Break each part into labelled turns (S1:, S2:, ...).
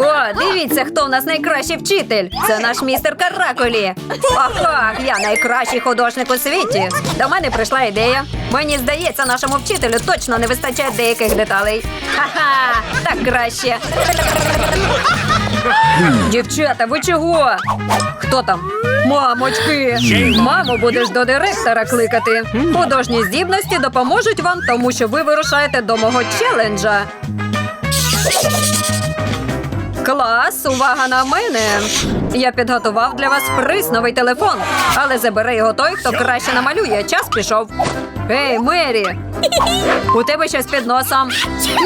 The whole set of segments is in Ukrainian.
S1: О, дивіться, хто в нас найкращий вчитель. Це наш містер Каракулі. Ага, я найкращий художник у світі. До мене прийшла ідея. Мені здається, нашому вчителю точно не вистачає деяких деталей. Ха-ха, так краще. Дівчата, ви чого? Хто там? Мамочки! Мамо, будеш до директора кликати. Художні здібності допоможуть вам, тому що ви вирушаєте до мого челенджа. Клас, увага на мене. Я підготував для вас приз новий телефон, але забере його той, хто краще намалює. Час пішов. Ей, Мері! У тебе щось під носом.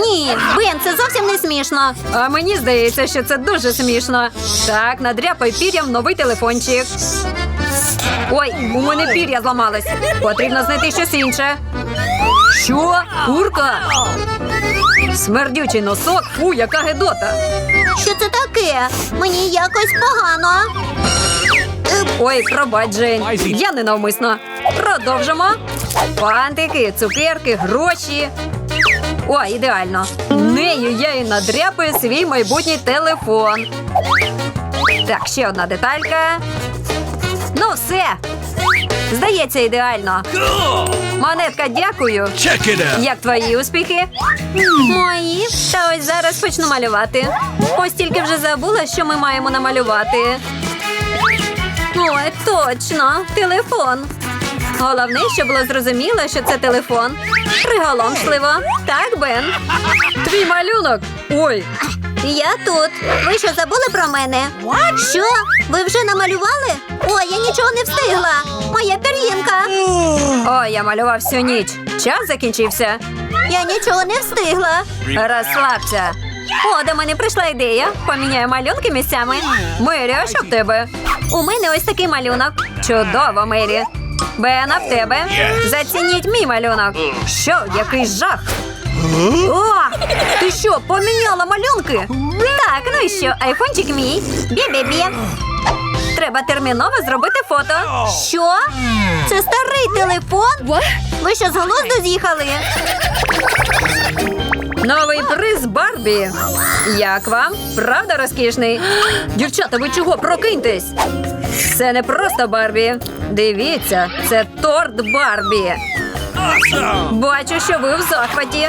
S2: Ні, Бен, це зовсім не смішно.
S1: А мені здається, що це дуже смішно. Так, надряпай пір'ям новий телефончик. Ой, у мене пір'я зламалось. Потрібно знайти щось інше. Що? Курка? Смердючий носок, фу, яка гедота.
S2: Що це таке? Мені якось погано.
S1: Ой, пробач, Джейн. Я ненавмисно. Продовжимо. Пантики, цукерки, гроші. О, ідеально. Нею я і надряпаю свій майбутній телефон. Так, ще одна деталька. Ну, все. Здається, ідеально. Монетка, дякую.
S3: Check it out.
S1: Як твої успіхи? Мої. Та ось зараз почну малювати. Ось тільки вже забула, що ми маємо намалювати. Ой, точно, телефон. Головне, щоб було зрозуміло, що це телефон. Приголомшливо. Так, Бен. Твій малюнок. Ой,
S2: Я тут. Ви що забули про мене? Що? Ви вже намалювали? Ой, я нічого не встигла. Моя пір'їнка.
S1: Ой, я малював всю ніч. Час закінчився.
S2: Я нічого не встигла.
S1: Розслабся. О, до мене прийшла ідея. Поміняю малюнки місцями. Мері, а що в тебе? У мене ось такий малюнок. Чудово, Мері. Бена, в тебе. Зацініть мій малюнок. Що, який жах? О, ти що, поміняла малюнки? Так, ну і що, айфончик мій. Бі-бі-бі. Треба терміново зробити фото.
S2: Що? Це старий телефон? Ви що з глузду з'їхали?
S1: Новий приз Барбі. Як вам? Правда розкішний? Дівчата, ви чого? Прокиньтесь! Це не просто Барбі. Дивіться, це торт Барбі.
S3: Awesome.
S1: Бачу, що ви в захваті.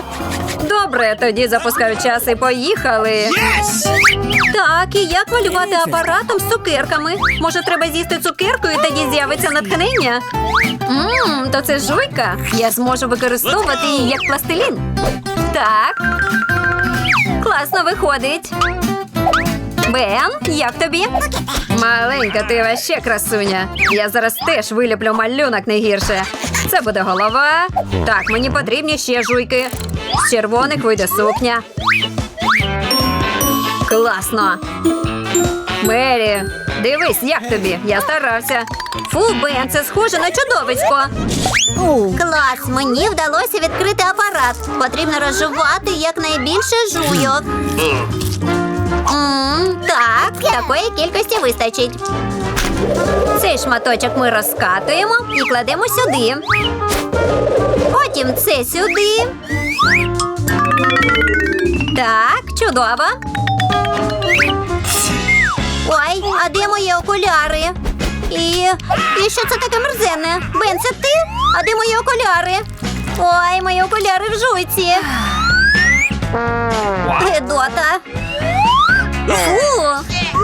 S1: Добре, тоді запускаю час і поїхали.
S3: Yes.
S1: Так, і як малювати апаратом з цукерками? Може, треба з'їсти цукерку і тоді з'явиться натхнення? Ммм, то це жуйка. Я зможу використовувати її як пластилін. Так. Класно виходить. Бен, як тобі? Маленька, ти ваще красуня. Я зараз теж виліплю малюнок не гірше. Це буде голова. Так, мені потрібні ще жуйки. З червоних вийде сукня. Класно. Мері, дивись, як тобі. Я старався. Фу, Бен, це схоже на чудовисько.
S2: Клас, мені вдалося відкрити апарат. Потрібно розжувати якнайбільше жуйок. М, так, такої кількості вистачить.
S1: Цей шматочок ми розкатуємо і кладемо сюди.
S2: Потім це сюди.
S1: Так, чудово.
S2: Ой, а де мої окуляри? І, і що це таке мерзенне? Бен, це ти? А де мої окуляри? Ой, мої окуляри в жуйці. Гедота. Фу.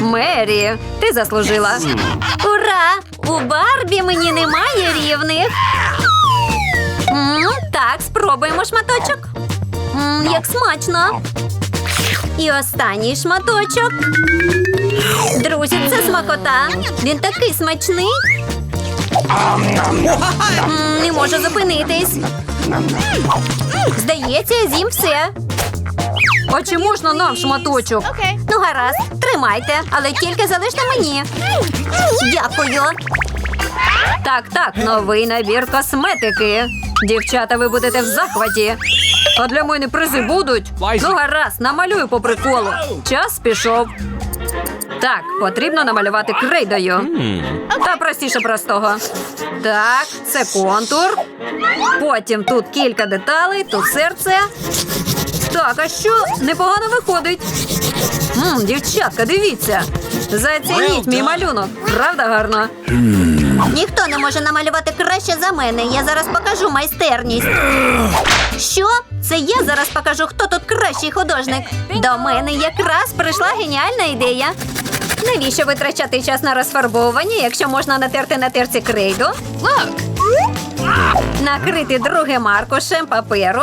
S1: Мері, ти заслужила.
S2: Ура! У Барбі мені немає рівних.
S1: Так, спробуємо шматочок.
S2: Як смачно.
S1: І останній шматочок.
S2: Друзі, це смакота. Він такий смачний. Не можу зупинитись. Здається, я з'їм все.
S1: А чи можна нам шматочок?
S2: Ну, гаразд, тримайте, але тільки залиште мені. Дякую.
S1: Так, так, новий набір косметики. Дівчата, ви будете в захваті. А для мене призи будуть. Ну, гаразд, намалюю по приколу. Час пішов. Так, потрібно намалювати крейдою. Та простіше простого. Так, це контур. Потім тут кілька деталей, тут серце. Так, а що? Непогано виходить. Мм, дівчатка, дивіться. Зацініть мій малюнок. Правда гарно?
S2: Ніхто не може намалювати краще за мене. Я зараз покажу майстерність. Що? Це я зараз покажу, хто тут кращий художник. До мене якраз прийшла геніальна ідея.
S1: Навіщо витрачати час на розфарбовування, якщо можна натерти на терці крейду? Накрити другим аркушем паперу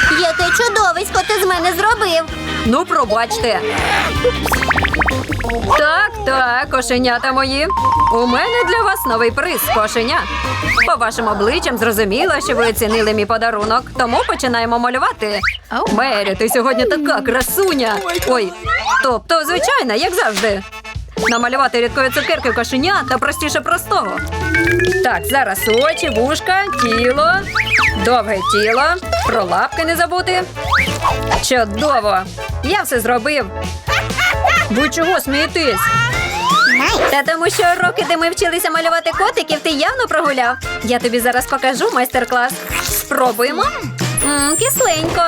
S2: Яке чудовисько ти з мене зробив.
S1: Ну, пробачте. Так, так, кошенята мої. У мене для вас новий приз, кошеня. По вашим обличчям зрозуміло, що ви оцінили мій подарунок, тому починаємо малювати. Мері, ти сьогодні така красуня. Ой, тобто, звичайно, як завжди. Намалювати рідкої цукерки кошеня та простіше простого. Так, зараз очі, вушка, тіло, довге тіло, про лапки не забути. Чудово! Я все зробив. Ви чого смієтесь? Та тому що роки, де ми вчилися малювати котиків, ти явно прогуляв. Я тобі зараз покажу майстер-клас. Спробуємо. М, кисленько.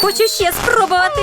S1: Хочу ще спробувати.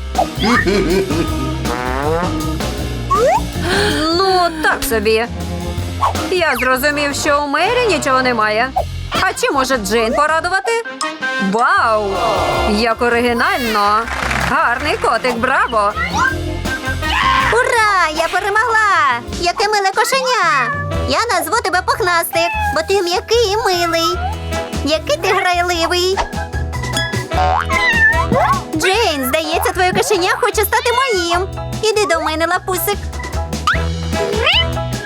S1: Ну, так собі. Я зрозумів, що у Мері нічого немає. А чи може Джейн порадувати? Вау! Як оригінально! Гарний котик, браво!
S2: Ура! Я перемогла! Яке миле кошеня! Я назву тебе пухнастик, бо ти м'який і милий. Який ти грайливий. Джейн, здається, твоє кошеня хоче стати моїм. Іди до мене, лапусик.